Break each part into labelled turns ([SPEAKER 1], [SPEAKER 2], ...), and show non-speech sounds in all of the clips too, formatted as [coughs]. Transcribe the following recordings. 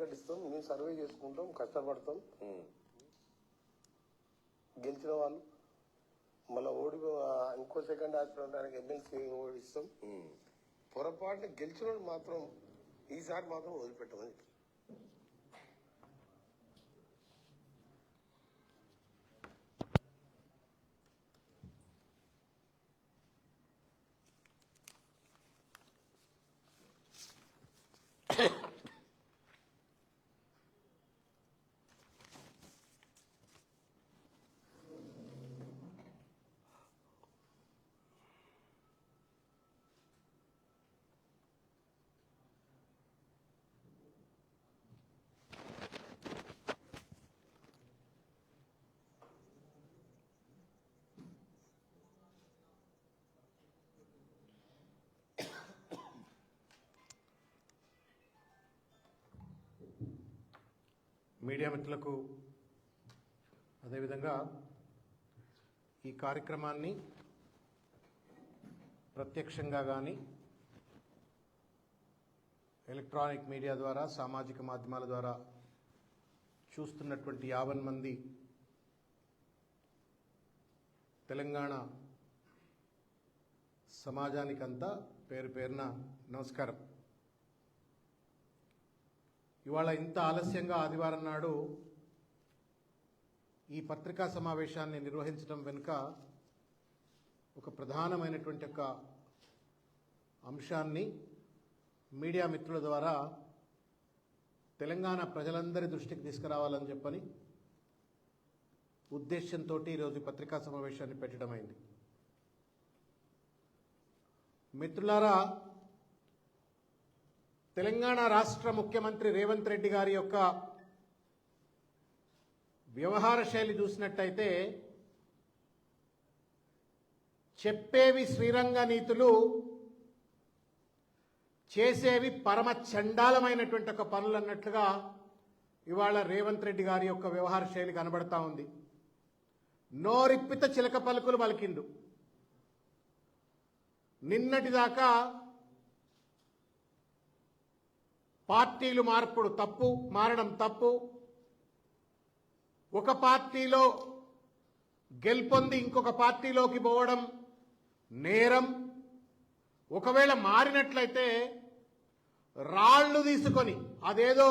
[SPEAKER 1] Ticket ఇస్తాం మేము survey చేసుకుంటాం కష్టపడతాం. గెలిచిన వాళ్ళు మళ్ళీ ఓడి ఇంకో సెకండ్ ఆడుకోవడానికి ఎమ్మెల్సీ ఓడిస్తాం. పొరపాటున గెలిచిన వాళ్ళు మాత్రం ఈసారి మాత్రం వదిలిపెట్టమని చెప్పి [coughs]
[SPEAKER 2] మీడియా మిత్రులకు అదేవిధంగా ఈ కార్యక్రమాన్ని ప్రత్యక్షంగా కానీ ఎలక్ట్రానిక్ మీడియా ద్వారా సామాజిక మాధ్యమాల ద్వారా చూస్తున్నటువంటి యాభై మంది తెలంగాణ సమాజానికంతా పేరు పేరున నమస్కారం. ఇవాళ ఇంత ఆలస్యంగా ఆదివారం నాడు ఈ పత్రికా సమావేశాన్ని నిర్వహించడం వెనుక ఒక ప్రధానమైనటువంటి ఒక అంశాన్ని మీడియా మిత్రుల ద్వారా తెలంగాణ ప్రజలందరి దృష్టికి తీసుకురావాలని చెప్పని ఉద్దేశంతో ఈరోజు పత్రికా సమావేశాన్ని పెట్టడమైంది. మిత్రులారా తెలంగాణ రాష్ట్ర ముఖ్యమంత్రి రేవంత్ రెడ్డి గారి యొక్క వ్యవహార శైలి చూసినట్టయితే చెప్పేవి శ్రీరంగ నీతులు చేసేవి పరమ చండాలమైనటువంటి ఒక పనులు అన్నట్లుగా ఇవాళ రేవంత్ రెడ్డి గారి యొక్క వ్యవహార శైలి కనబడతా ఉంది. నోరిప్పిత చిలక పలుకులు పలికిండు. నిన్నటిదాకా పార్టీలు మార్పుడు తప్పు మారడం తప్పు. ఒక పార్టీలో గెలుపొంది ఇంకొక పార్టీలోకి పోవడం నేరం. ఒకవేళ మారినట్లయితే రాళ్ళు తీసుకొని అదేదో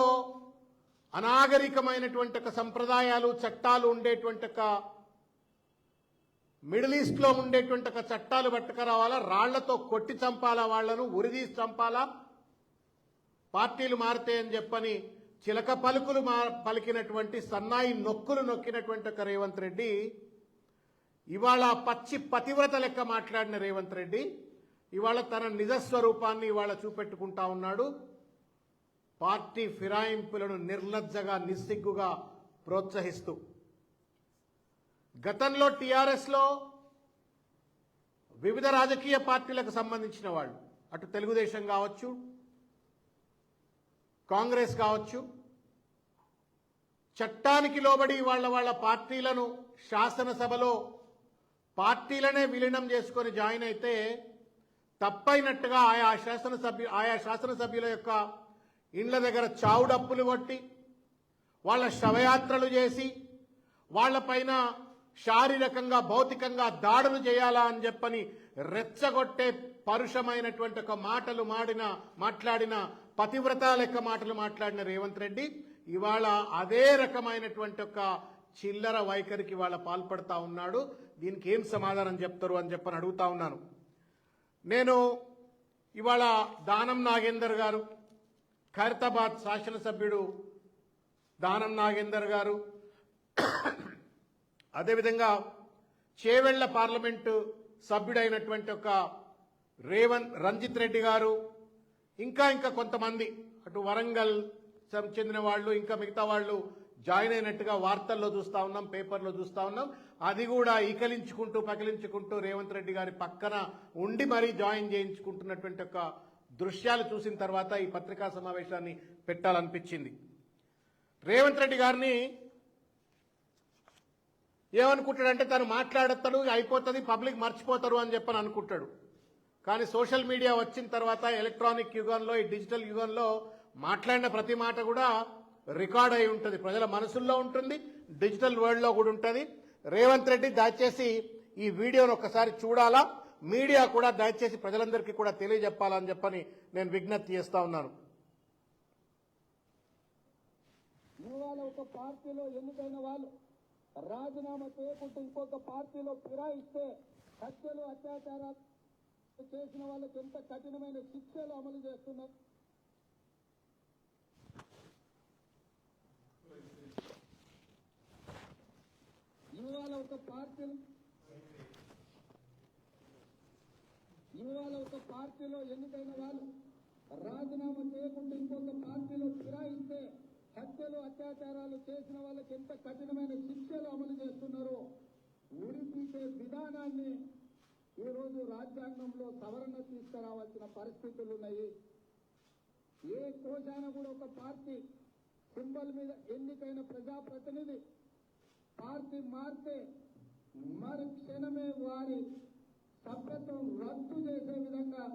[SPEAKER 2] అనాగరికమైనటువంటి ఒక సంప్రదాయాలు చట్టాలు ఉండేటువంటి ఒక మిడిల్ ఈస్ట్లో ఉండేటువంటి ఒక చట్టాలు పట్టుకురావాలా? రాళ్ళతో కొట్టి చంపాలా వాళ్ళను ఉరిదీసి చంపాలా? పార్టీలు మారుతాయని చెప్పని చిలక పలుకులు మా పలికినటువంటి సన్నాయి నొక్కులు నొక్కినటువంటి ఒక రేవంత్ రెడ్డి ఇవాళ పచ్చి పతివ్రత లెక్క మాట్లాడిన రేవంత్ రెడ్డి ఇవాళ తన నిజస్వరూపాన్ని ఇవాళ చూపెట్టుకుంటా ఉన్నాడు. పార్టీ ఫిరాయింపులను నిర్లజ్జగా నిస్సిగ్గుగా ప్రోత్సహిస్తూ. గతంలో టీఆర్ఎస్లో వివిధ రాజకీయ పార్టీలకు సంబంధించిన వాళ్ళు అటు తెలుగుదేశం కావచ్చు కాంగ్రెస్ కావచ్చు. చట్టానికి లోబడి వాళ్ళ వాళ్ళ పార్టీలను శాసనసభలో పార్టీలనే విలీనం చేసుకొని జాయిన్ అయితే తప్పైనట్టుగా ఆయా శాసనసభ్యు ఆయా శాసనసభ్యుల యొక్క ఇండ్ల దగ్గర చావుడప్పులు కొట్టి వాళ్ళ శవయాత్రలు చేసి వాళ్ళపైన శారీరకంగా భౌతికంగా దాడులు చేయాలా అని చెప్పని రెచ్చగొట్టే పరుషమైనటువంటి ఒక మాటలు మాడిన మాట్లాడిన పతివ్రత లెక్క మాటలు మాట్లాడిన రేవంత్ రెడ్డి ఇవాళ అదే రకమైనటువంటి ఒక చిల్లర వైఖరికి ఇవాళ పాల్పడతా ఉన్నాడు. దీనికి ఏం సమాధానం చెప్తారు అని చెప్పని అడుగుతా ఉన్నాను. నేను ఇవాళ దానం నాగేందర్ గారు ఖైరతాబాద్ శాసనసభ్యుడు దానం నాగేందర్ గారు అదేవిధంగా చేవెళ్ళ పార్లమెంటు సభ్యుడైనటువంటి ఒక రేవంత్ రంజిత్ రెడ్డి గారు ఇంకా ఇంకా కొంతమంది అటు వరంగల్ సం- చెందిన వాళ్ళు ఇంకా మిగతా వాళ్ళు జాయిన్ అయినట్టుగా వార్తల్లో చూస్తా ఉన్నాం పేపర్లో చూస్తా ఉన్నాం. అది కూడా ఈకలించుకుంటూ పకిలించుకుంటూ రేవంత్ రెడ్డి గారి పక్కన ఉండి మరీ జాయిన్ చేయించుకుంటున్నటువంటి ఒక దృశ్యాలు చూసిన తర్వాత ఈ పత్రికా సమావేశాన్ని పెట్టాలనిపించింది. రేవంత్ రెడ్డి గారిని ఏమనుకుంటాడంటే తను మాట్లాడతాడు అయిపోతుంది పబ్లిక్ మర్చిపోతారు అని చెప్పని అనుకుంటాడు. కానీ సోషల్ మీడియా వచ్చిన తర్వాత ఎలక్ట్రానిక్ యుగంలో ఈ డిజిటల్ యుగంలో మాట్లాడిన ప్రతి మాట కూడా రికార్డ్ అయి ఉంటుంది. ప్రజల మనసుల్లో ఉంటుంది డిజిటల్ వరల్డ్లో కూడా ఉంటుంది. రేవంత్ రెడ్డి దయచేసి ఈ వీడియోను ఒకసారి చూడాలా? మీడియా కూడా దయచేసి ప్రజలందరికీ కూడా తెలియజెప్పాలని చెప్పని నేను విజ్ఞప్తి చేస్తా ఉన్నాను.
[SPEAKER 3] ఇవాళ ఒక పార్టీలో ఎన్నికైన వాళ్ళు రాజీనామా చేయకుండా ఇంకొక పార్టీలో ఫిరాయిస్తే హత్యలు అత్యాచారాలు చేసిన వాళ్ళకి ఎంత కఠినమైన శిక్షలు అమలు చేస్తున్నారు? ఇవాళ ఒక పార్టీ ఇవాళ ఒక పార్టీలో ఎన్నికైన వాళ్ళు రాజీనామా చేయకుండా ఇంకొక పార్టీలో ఫిరాయిస్తే హత్యలు అత్యాచారాలు చేసిన వాళ్ళకి ఎంత కఠినమైన శిక్షలు అమలు చేస్తున్నారో ఉడిపీసే విధానాన్ని ఈ రోజు రాజ్యాంగంలో సవరణ తీసుకురావాల్సిన పరిస్థితులు ఉన్నాయి. ఏ కోశాన కూడా ఒక పార్టీ సింబల్ మీద ఎన్నికైన ప్రజాప్రతినిధి పార్టీ మారితే మరి క్షణమే వారి సభ్యత్వం రద్దు చేసే విధంగా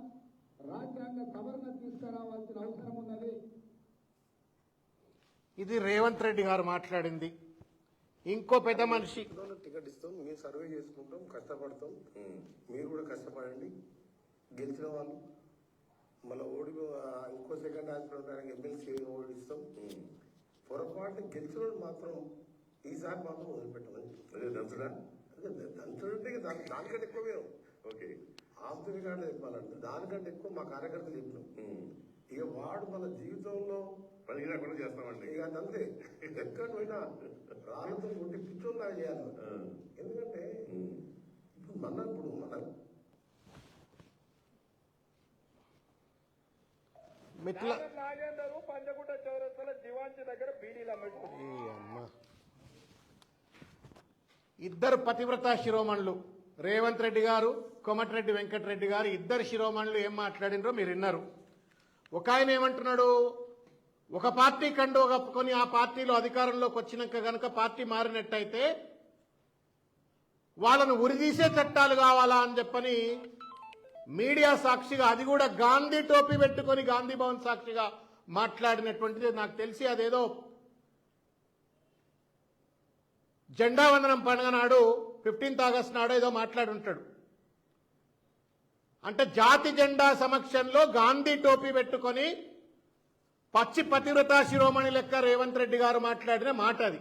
[SPEAKER 3] రాజ్యాంగ సవరణ తీసుకురావాల్సిన అవసరం ఉన్నది.
[SPEAKER 2] ఇది రేవంత్ రెడ్డి గారు మాట్లాడింది. ఇంకో పెద్ద మనిషి.
[SPEAKER 1] టికెట్ ఇస్తాం మేము సర్వే చేసుకుంటాం కష్టపడతాం. మీరు కూడా కష్టపడండి. గెలిచిన వాళ్ళు. మళ్ళీ ఓడి ఇంకో సెకండ్ హాస్పిటల్ ఎమ్మెల్సీ ఓడిస్తాం పొరపాటు గెలిచిన మాత్రం ఈసారి మాత్రం వదిలిపెట్టమని
[SPEAKER 4] అదే దంచడా
[SPEAKER 1] అదే ఇక దాని దానికంటే ఎక్కువ మేము.
[SPEAKER 4] ఓకే.
[SPEAKER 1] ఆస్తుని కాదు చెప్పాలంటే దానికంటే ఎక్కువ మా కార్యకర్తలు చెప్పినాం. ఇక వాడు మన జీవితంలో
[SPEAKER 4] పదిహేను కూడా చేస్తామండి.
[SPEAKER 1] ఇక అంతే. ఎక్కడ పోయినా రాళ్ళతో కొట్టి పిచ్చోళ్ళ చేయాలి. ఎందుకంటే ఇప్పుడు మన ఇప్పుడు మన
[SPEAKER 2] మిట్ల
[SPEAKER 3] నాగేందరు పంజగుట్ట చౌరస్తల దివాంచి దగ్గర బీడీలు.
[SPEAKER 2] ఇద్దరు పతివ్రత శిరోమణులు. రేవంత్ రెడ్డి గారు కోమటిరెడ్డి వెంకటరెడ్డి గారు ఇద్దరు శిరోమణులు ఏం మాట్లాడినరో మీరు విన్నారు. ఒక ఆయన ఏమంటున్నాడు? ఒక పార్టీ కండు కప్పుకొని ఆ పార్టీలో అధికారంలోకి వచ్చినాక గనక పార్టీ మారినట్టయితే వాళ్ళను ఉరిదీసే చట్టాలు కావాలా అని చెప్పని మీడియా సాక్షిగా అది కూడా గాంధీ టోపీ పెట్టుకొని గాంధీ భవన్ సాక్షిగా మాట్లాడినటువంటిది నాకు తెలిసి అదేదో జెండా వందనం పండుగ నాడు ఫిఫ్టీన్త్ ఆగస్ట్ నాడు ఏదో మాట్లాడుంటాడు. అంటే జాతి జెండా సమక్షంలో గాంధీ టోపీ పెట్టుకొని పచ్చి పతివ్రత శిరోమణి లెక్క రేవంత్ రెడ్డి గారు మాట్లాడిన మాట అది.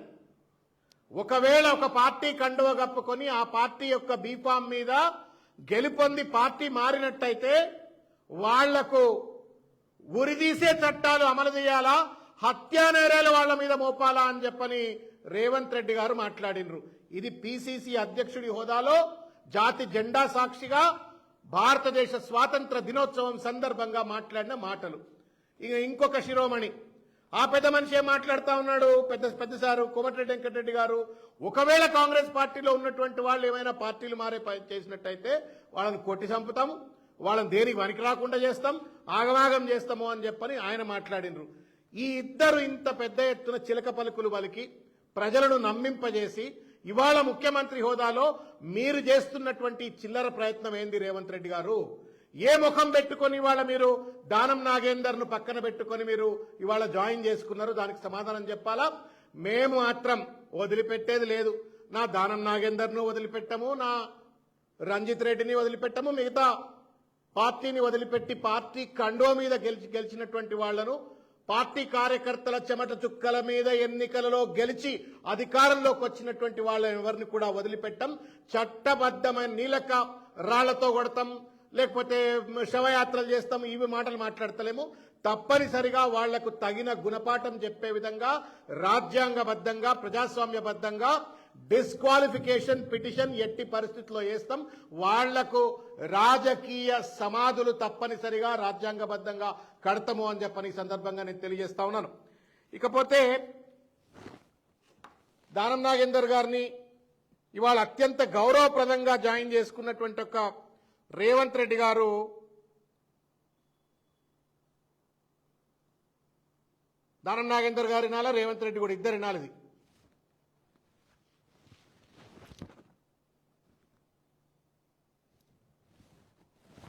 [SPEAKER 2] ఒకవేళ ఒక పార్టీ కండువ కప్పుకొని ఆ పార్టీ యొక్క బీఫామ్ మీద గెలుపొంది పార్టీ మారినట్టయితే వాళ్ళకు ఉరిదీసే చట్టాలు అమలు చేయాలా? హత్యా నేరాలు వాళ్ళ మీద మోపాలా అని చెప్పని రేవంత్ రెడ్డి గారు మాట్లాడినరు. ఇది పిసిసి అధ్యక్షుడి హోదాలో జాతి జెండా సాక్షిగా భారతదేశ స్వాతంత్ర దినోత్సవం సందర్భంగా మాట్లాడిన మాటలు. ఇక ఇంకొక శిరోమణి. ఆ పెద్ద మనిషి ఏం ఉన్నాడు? పెద్ద పెద్ద సారు కోమటిరెడ్డి వెంకటరెడ్డి గారు. ఒకవేళ కాంగ్రెస్ పార్టీలో ఉన్నటువంటి వాళ్ళు ఏమైనా పార్టీలు మారే చేసినట్టయితే వాళ్ళని కొట్టి చంపుతాము. వాళ్ళని దేనికి పనికి రాకుండా చేస్తాం. ఆగమాగం చేస్తాము అని చెప్పని ఆయన మాట్లాడినరు. ఈ ఇద్దరు ఇంత పెద్ద ఎత్తున చిలక పలుకులు పలికి ప్రజలను నమ్మింపజేసి ఇవాళ ముఖ్యమంత్రి హోదాలో మీరు చేస్తున్నటువంటి చిల్లర ప్రయత్నం ఏంది రేవంత్ రెడ్డి గారు? ఏ ముఖం పెట్టుకొని ఇవాళ మీరు దానం నాగేందర్ను పక్కన పెట్టుకొని మీరు ఇవాళ జాయిన్ చేసుకున్నారు? దానికి సమాధానం చెప్పాలా? మేము మాత్రం వదిలిపెట్టేది లేదు. నా దానం నాగేందర్ను వదిలిపెట్టము నా రంజిత్ రెడ్డిని వదిలిపెట్టము మిగతా పార్టీని వదిలిపెట్టి పార్టీ కండో మీద గెలిచి గెలిచినటువంటి వాళ్ళను పార్టీ కార్యకర్తల చెమట చుక్కల మీద ఎన్నికలలో గెలిచి అధికారంలోకి వచ్చినటువంటి వాళ్ళని ఎవరిని కూడా వదిలిపెట్టం. చట్టబద్ధమైన నీలక రాళ్ళతో కొడతాం. లేకపోతే శవయాత్రలు చేస్తాం. ఇవి మాటలు మాట్లాడతలేము. తప్పనిసరిగా వాళ్ళకు తగిన గుణపాఠం చెప్పే విధంగా రాజ్యాంగబద్ధంగా ప్రజాస్వామ్యబద్ధంగా డిస్క్వాలిఫికేషన్ పిటిషన్ ఎట్టి పరిస్థితుల్లో వేస్తాం. వాళ్ళకు రాజకీయ సమాధులు తప్పనిసరిగా రాజ్యాంగబద్ధంగా కడతాము అని చెప్పని సందర్భంగా నేను తెలియజేస్తా ఉన్నాను. ఇకపోతే దానం నాగేందర్ గారిని ఇవాళ అత్యంత గౌరవప్రదంగా జాయిన్ చేసుకున్నటువంటి ఒక రేవంత్ రెడ్డి గారు దానం నాగేందర్ గారి వినాలా రేవంత్ రెడ్డి కూడా ఇద్దరు వినాలి ఇది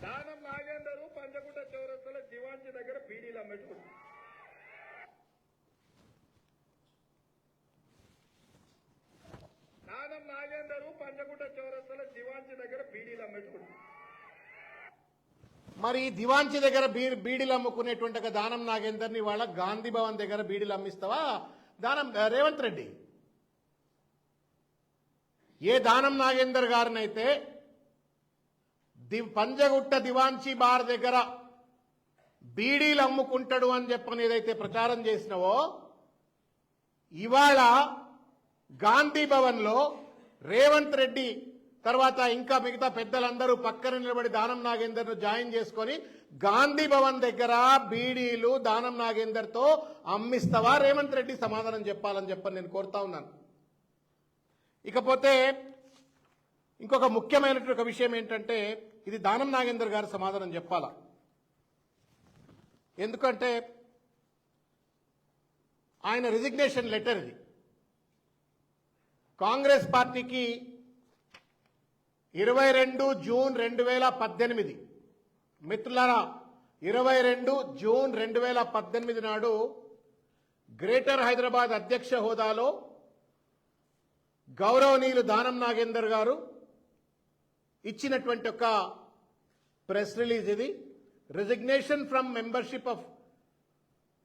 [SPEAKER 3] దానం నాగేందరు పంజగుట్ట చౌరస్తల దివాంచి దగ్గర బీడీలు అమ్ముతుంది
[SPEAKER 5] పంచగుట్ట చౌరస్తలో దివాంచి దగ్గర
[SPEAKER 2] మరి ఈ దివాంచి దగ్గర బీ- బీడీలు అమ్ముకునేటువంటి ఒక దానం నాగేందర్ని వాళ్ళ గాంధీ భవన్ దగ్గర బీడీలు అమ్మిస్తావా? దానం రేవంత్ రెడ్డి. ఏ దానం నాగేందర్ గారినైతే ది పంజగుట్ట దివాంచి బార్ దగ్గర బీడీలు అమ్ముకుంటాడు అని చెప్పని ఏదైతే ప్రచారం చేసినవో ఇవాళ గాంధీ భవన్లో రేవంత్ రెడ్డి తర్వాత ఇంకా మిగతా పెద్దలందరూ పక్కన నిలబడి దానం నాగేందర్ను జాయిన్ చేసుకొని గాంధీ భవన్ దగ్గర బీడీలు దానం నాగేందర్తో అమ్మిస్తావా? రేవంత్ రెడ్డి సమాధానం చెప్పాలని చెప్పని నేను కోరుతా ఉన్నాను. ఇకపోతే ఇంకొక ముఖ్యమైనటువంటి ఒక విషయం ఏంటంటే ఇది దానం నాగేందర్ గారు సమాధానం చెప్పాలా? ఎందుకంటే ఆయన రిజిగ్నేషన్ లెటర్ ఇది. కాంగ్రెస్ పార్టీకి ఇరవై రెండు జూన్ రెండు వేల పద్దెనిమిది. మిత్రులారా ఇరవై రెండు జూన్ రెండు వేల పద్దెనిమిది నాడు గ్రేటర్ హైదరాబాద్ అధ్యక్ష హోదాలో గౌరవనీయులు దానం నాగేందర్ గారు ఇచ్చినటువంటి ఒక ప్రెస్ రిలీజ్ ఇది. Resignation from membership of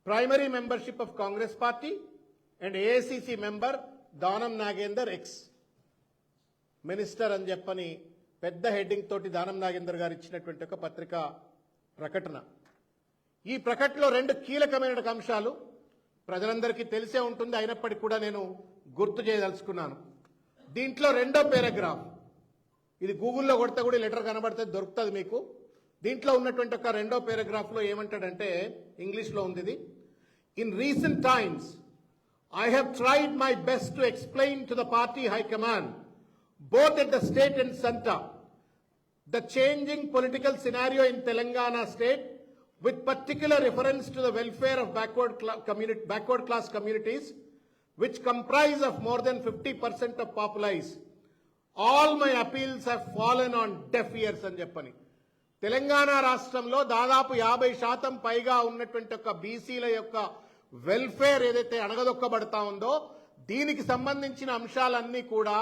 [SPEAKER 2] primary membership of Congress party and AICC member Danam Nagender ex minister అని చెప్పని పెద్ద హెడ్డింగ్ తోటి దానం నాగేందర్ గారు ఇచ్చినటువంటి ఒక పత్రిక ప్రకటన. ఈ ప్రకటనలో రెండు కీలకమైన అంశాలు ప్రజలందరికీ తెలిసే ఉంటుంది. అయినప్పటికీ కూడా నేను గుర్తు చేయదలుచుకున్నాను. దీంట్లో రెండో పారాగ్రాఫ్. ఇది గూగుల్లో కొడితే కూడా లెటర్ కనబడితే దొరుకుతుంది మీకు. దీంట్లో ఉన్నటువంటి ఒక రెండో పారాగ్రాఫ్లో ఏమంటాడంటే ఇంగ్లీష్లో ఉంది ఇది in recent times I have tried my best to explain to the party high command both at the state and center, the changing political scenario in Telangana state, with particular reference to the welfare of backward, cl communi- backward class communities, which comprise of more than 50% of populace. All my appeals have fallen on deaf ears అని చెప్పని తెలంగాణ రాష్ట్రంలో దాదాపు యాభై శాతం పైగా ఉన్నటువంటి ఒక బీసీల యొక్క వెల్ఫేర్ ఏదైతే అణగదొక్కబడతా ఉందో దీనికి సంబంధించిన అంశాలన్నీ కూడా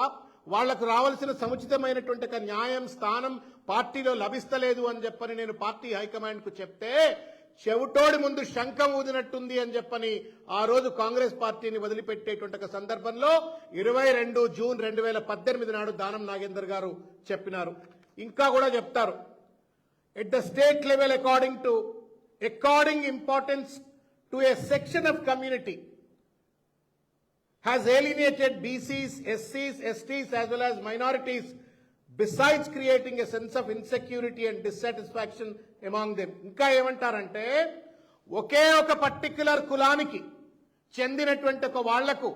[SPEAKER 2] వాళ్ళకు రావాల్సిన సముచితమైనటువంటి న్యాయం స్థానం పార్టీలో లభిస్తలేదు అని చెప్పని నేను పార్టీ హైకమాండ్కు చెప్తే చెవిటోడి ముందు శంఖం ఊదినట్టుంది అని చెప్పని ఆ రోజు కాంగ్రెస్ పార్టీని వదిలిపెట్టేటువంటి సందర్భంలో ఇరవై రెండు జూన్ రెండు వేల పద్దెనిమిది నాడు దానం నాగేందర్ గారు చెప్పినారు. ఇంకా కూడా చెప్తారు. At the state level according to according importance to a section of community has alienated BCs, SCs, STs as well as minorities besides creating a sense of insecurity and dissatisfaction among them. ఇంకా ఏమంటారంటే ఒకే ఒక particular కులానికి చెందినటువంటి ఒక వాళ్ళకు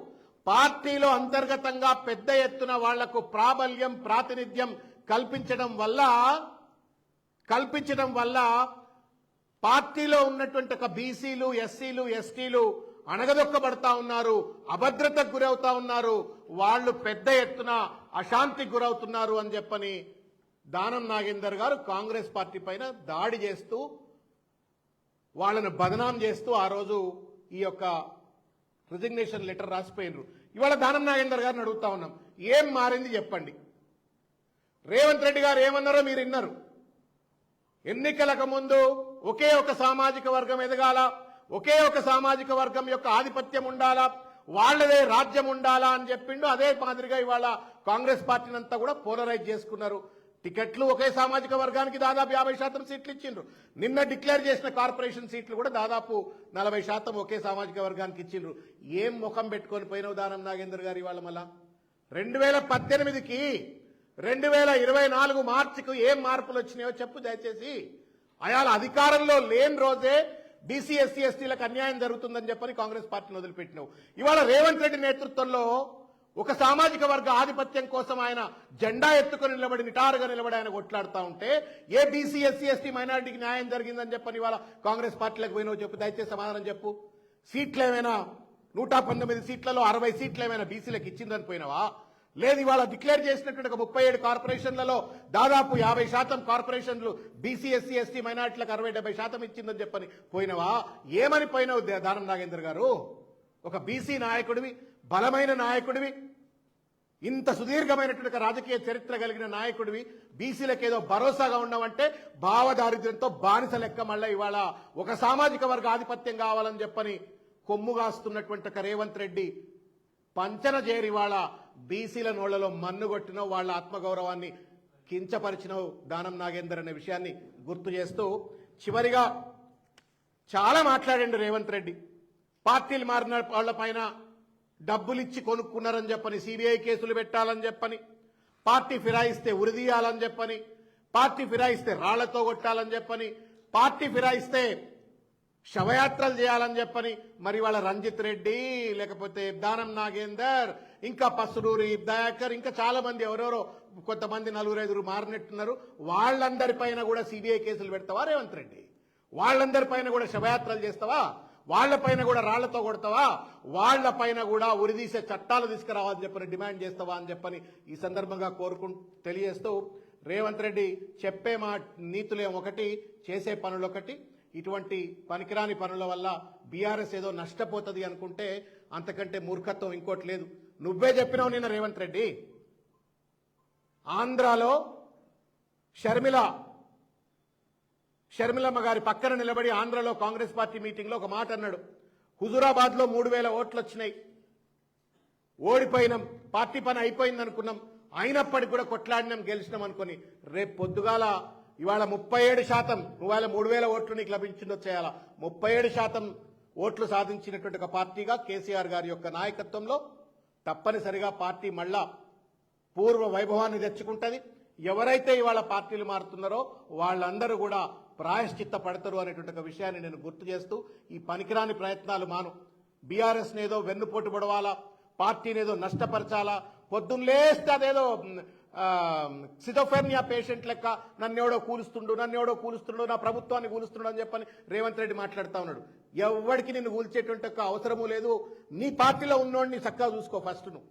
[SPEAKER 2] పార్టీలో అంతర్గతంగా పెద్ద ఎత్తున వాళ్ళకు ప్రాబల్యం ప్రాతినిధ్యం కల్పించడం వల్ల కల్పించడం వల్ల పార్టీలో ఉన్నటువంటి ఒక బీసీలు ఎస్సీలు ఎస్టీలు అణగదొక్కబడతా ఉన్నారు అభద్రతకు గురవుతా ఉన్నారు వాళ్ళు పెద్ద ఎత్తున అశాంతికి గురవుతున్నారు అని చెప్పని దానం నాగేందర్ గారు కాంగ్రెస్ పార్టీ పైన దాడి చేస్తూ వాళ్ళను బదనాం చేస్తూ ఆ రోజు ఈ యొక్క రిజిగ్నేషన్ లెటర్ రాసిపోయినరు. ఇవాళ దానం నాగేందర్ గారిని అడుగుతా ఉన్నాం. ఏం మారింది చెప్పండి. రేవంత్ రెడ్డి గారు ఏమన్నారో మీరు విన్నారు. ఎన్నికలకు ముందు ఒకే ఒక సామాజిక వర్గం ఎదగాల ఒకే ఒక సామాజిక వర్గం యొక్క ఆధిపత్యం ఉండాలా? వాళ్ళదే రాజ్యం ఉండాలా అని చెప్పిండు. అదే మాదిరిగా ఇవాళ కాంగ్రెస్ పార్టీని అంతా కూడా పోలరైజ్ చేసుకున్నారు. టికెట్లు ఒకే సామాజిక వర్గానికి దాదాపు యాభై శాతం సీట్లు ఇచ్చిండ్రు. నిన్న డిక్లేర్ చేసిన కార్పొరేషన్ సీట్లు కూడా దాదాపు నలభై శాతం ఒకే సామాజిక వర్గానికి ఇచ్చిండ్రు. ఏం ముఖం పెట్టుకొని పోయిన ఉదాహరణ నాగేందర్ గారు ఇవాళ మళ్ళా? రెండు వేల పద్దెనిమిదికి రెండు వేల ఇరవై నాలుగు మార్చికు ఏం మార్పులు వచ్చినాయో చెప్పు దయచేసి. అయాల అధికారంలో లేని రోజే బీసీ ఎస్సీ ఎస్టీలకు అన్యాయం జరుగుతుందని చెప్పని కాంగ్రెస్ పార్టీని వదిలిపెట్టినావు. ఇవాళ రేవంత్ రెడ్డి నేతృత్వంలో ఒక సామాజిక వర్గ ఆధిపత్యం కోసం ఆయన జెండా ఎత్తుకొని నిలబడి నిటారుగా నిలబడి ఆయన కొట్లాడుతూ ఉంటే ఏ బీసీ ఎస్సీ ఎస్టీ మైనారిటీకి న్యాయం జరిగిందని చెప్పని ఇవాళ కాంగ్రెస్ పార్టీలకు పోయినావు చెప్పు. దయచేసి సమాధానం చెప్పు. సీట్లు ఏమైనా నూట పంతొమ్మిది సీట్లలో అరవై సీట్లు ఏమైనా బీసీలకు ఇచ్చిందని పోయినావా? లేదు ఇవాళ డిక్లేర్ చేసినటువంటి ఒక ముప్పై ఏడు కార్పొరేషన్లలో దాదాపు యాభై శాతం కార్పొరేషన్లు బీసీ ఎస్సీ ఎస్టీ మైనార్టీలకు అరవై డెబ్బై శాతం ఇచ్చిందని చెప్పని పోయినవా? ఏమని పోయినావు దానం నాగేంద్ర గారు? ఒక బీసీ నాయకుడివి బలమైన నాయకుడివి ఇంత సుదీర్ఘమైనటువంటి రాజకీయ చరిత్ర కలిగిన నాయకుడివి బీసీలకు ఏదో భరోసాగా ఉన్నావంటే భావదారిద్ర్యంతో బానిస లెక్క మళ్ళీ ఇవాళ ఒక సామాజిక వర్గ ఆధిపత్యం కావాలని చెప్పని కొమ్ముగాస్తున్నటువంటి ఒక రేవంత్ రెడ్డి పంచన చేరి బీసీల నోళ్ళలో మన్ను కొట్టిన వాళ్ళ ఆత్మగౌరవాన్ని కించపరిచినవు దానం నాగేందర్ అనే విషయాన్ని గుర్తు చేస్తూ చివరిగా చాలా మాట్లాడండి రేవంత్ రెడ్డి. పార్టీలు మారిన వాళ్ళ పైన డబ్బులు ఇచ్చి కొనుక్కున్నారని చెప్పని సిబిఐ కేసులు పెట్టాలని చెప్పని పార్టీ ఫిరాయిస్తే ఉరిదీయాలని చెప్పని పార్టీ ఫిరాయిస్తే రాళ్ళతో కొట్టాలని చెప్పని పార్టీ ఫిరాయిస్తే శవయాత్రలు చేయాలని చెప్పని మరి వాళ్ళ రంజిత్ రెడ్డి లేకపోతే దానం నాగేందర్ ఇంకా పసురూరి దయాకర్ ఇంకా చాలా మంది ఎవరెవరో కొంతమంది నలుగురు ఐదుగురు మారినట్టున్నారు వాళ్ళందరిపైన కూడా సిబిఐ కేసులు పెడతావా రేవంత్ రెడ్డి? వాళ్ళందరిపైన కూడా శవయాత్రలు చేస్తావా? వాళ్ళపైన కూడా రాళ్ళతో కొడతావా? వాళ్ళపైన కూడా ఉరిదీసే చట్టాలు తీసుకురావాలని చెప్పని డిమాండ్ చేస్తావా అని చెప్పని ఈ సందర్భంగా కోరుకుంటూ తెలియజేస్తూ రేవంత్ రెడ్డి చెప్పే మా నీతులేం ఒకటి చేసే పనులు ఒకటి ఇటువంటి పనికిరాని పనుల వల్ల బీఆర్ఎస్ ఏదో నష్టపోతుంది అనుకుంటే అంతకంటే మూర్ఖత్వం ఇంకోటి లేదు. నువ్వే చెప్పినావు నిన్న రేవంత్ రెడ్డి. ఆంధ్రాలో షర్మిల షర్మిలమ్మ గారి పక్కన నిలబడి ఆంధ్రలో కాంగ్రెస్ పార్టీ మీటింగ్లో ఒక మాట అన్నాడు. హుజురాబాద్లో మూడు వేల ఓట్లు వచ్చినాయి. ఓడిపోయినాం. పార్టీ పని అయిపోయింది అనుకున్నాం అయినప్పటికీ కూడా కొట్లాడినాం గెలిచినాం అనుకుని. రేపు పొద్దుగాల ఇవాళ ముప్పై ఏడు శాతం ఇవాళ మూడు వేల ఓట్లు నీకు లభించిందో చేయాల? ముప్పై ఏడు శాతం ఓట్లు సాధించినటువంటి ఒక పార్టీగా కేసీఆర్ గారి యొక్క నాయకత్వంలో తప్పనిసరిగా పార్టీ మళ్ళా పూర్వ వైభవాన్ని తెచ్చుకుంటుంది. ఎవరైతే ఇవాళ పార్టీలు మారుతున్నారో వాళ్ళందరూ కూడా ప్రాయశ్చిత్త పడతారు అనేటువంటి ఒక విషయాన్ని నేను గుర్తు చేస్తూ ఈ పనికిరాని ప్రయత్నాలు మాను. బీఆర్ఎస్నేదో వెన్నుపోటు పడవాలా? పార్టీని ఏదో నష్టపరచాలా? పొద్దున్న లేస్తే అదేదో సిజోఫెర్నియా పేషెంట్ లెక్క నన్నెవడో కూలుస్తుండు నన్నెవడో కూలుస్తుండు నా ప్రభుత్వాన్ని కూలుస్తుండు అని చెప్పని రేవంత్ రెడ్డి మాట్లాడుతా ఉన్నాడు. ఎవరికి నిన్ను కూల్చేటువంటి అవసరము లేదు. నీ పార్టీలో ఉన్నోడిని చక్కగా చూసుకో ఫస్ట్ నువ్వు.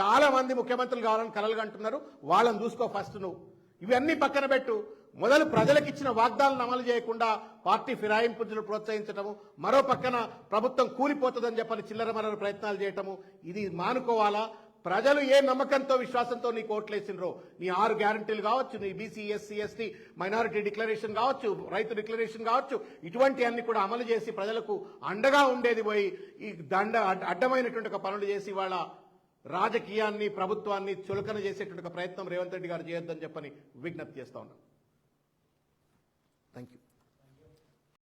[SPEAKER 2] చాలా మంది ముఖ్యమంత్రులు కావాలని కలలుగా అంటున్నారు వాళ్ళని చూసుకో ఫస్ట్ నువ్వు. ఇవన్నీ పక్కన పెట్టు. మొదలు ప్రజలకు ఇచ్చిన వాగ్దానాలను అమలు చేయకుండా పార్టీ ఫిరాయింపులను ప్రోత్సహించటము మరో పక్కన ప్రభుత్వం కూలిపోతుందని చెప్పని చిల్లర మరల ప్రయత్నాలు చేయటము ఇది మానుకోవాలా? ప్రజలు ఏ నమ్మకంతో విశ్వాసంతో నీకు ఓట్లేసినరో నీ ఆరు గ్యారంటీలు కావచ్చు నీ BC SC ST minority declaration కావచ్చు రైతు డిక్లరేషన్ కావచ్చు ఇటువంటి అన్ని కూడా అమలు చేసి ప్రజలకు అండగా ఉండేది పోయి ఈ దండ అడ్డ- అడ్డమైనటువంటి ఒక పనులు చేసి వాళ్ళ రాజకీయాన్ని ప్రభుత్వాన్ని చులకన చేసేటువంటి ఒక ప్రయత్నం రేవంత్ రెడ్డి గారు చేయొద్దని చెప్పని విజ్ఞప్తి చేస్తా ఉన్నాను థ్యాంక్ యూ